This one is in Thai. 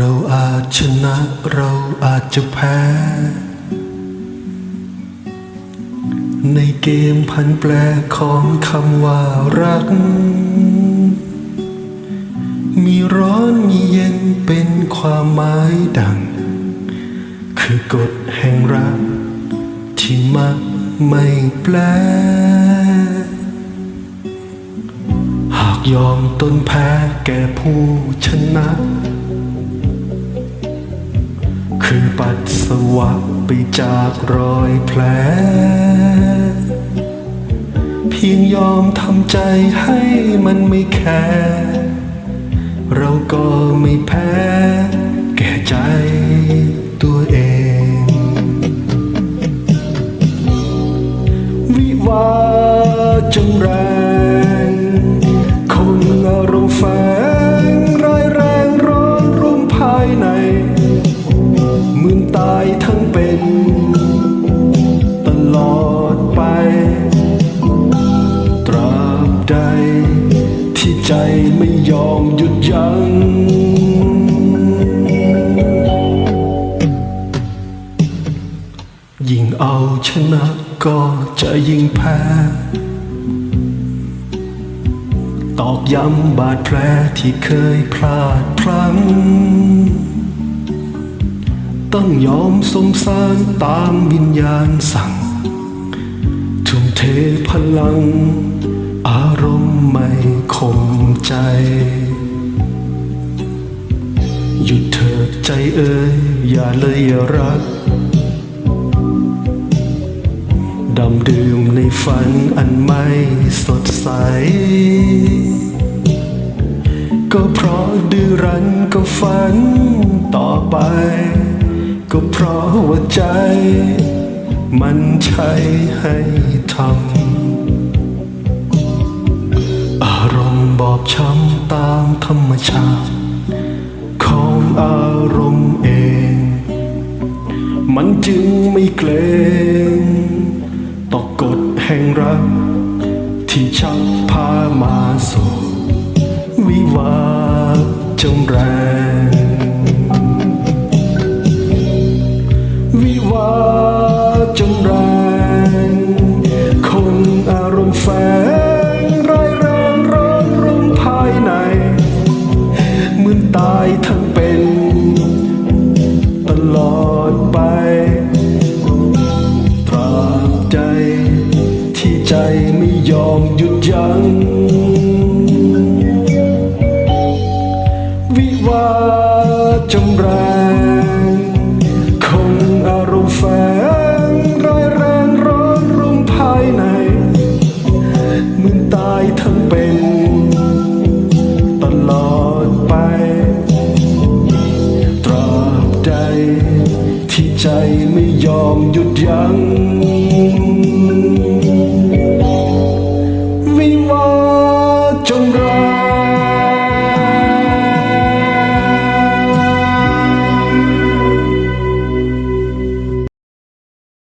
เราอาจชนะเราอาจจะแพ้ ในเกมพันแปลของคำว่ารัก มีร้อนมีเย็นเป็นความหมายดัง คือกฎแห่งรัก ที่มักไม่แปล หากยอมต้นแพ้แก่ผู้ชนะ คือปัสสาวะไปจากรอยแผล เพียงยอมทำใจให้มันไม่แคร์เราก็ไม่แพ้ แก่ใจตัวเอง วิวาจงแร ยอมหยุดยัง้งยิ่งเอาชนะก็จะยิ่งแพ้ ตอกย้ำบาดแผลที่เคยพลาดพลั้ง ต้องยอมสมสารตามวิญญาณสั่ง ทุ่มเทพลัง อารมณ์ไม่ ใจ หยุดเถิดใจเอ่ยอย่าเลยอย่ารัก ดำดื่มในฝันอันไม่สดใส ก็เพราะดื้อรั้นก็ฝันต่อไป ก็เพราะว่าใจ มันใช่ให้ทำ รรมชาติ ของอารมณ์เอง มันจึงไม่เกรงต่อกฎแห่งรัก ที่ชักพามาสู่วิวาจงแรงวิวาัง วิวาจงแรงคงอารมณ์แฝงร้ายแรงร้อนรุ่มภายในเหมือนตายทั้งเป็น ตลอดไป ตราบใด ที่ใจไม่ยอมหยุดยัง้ง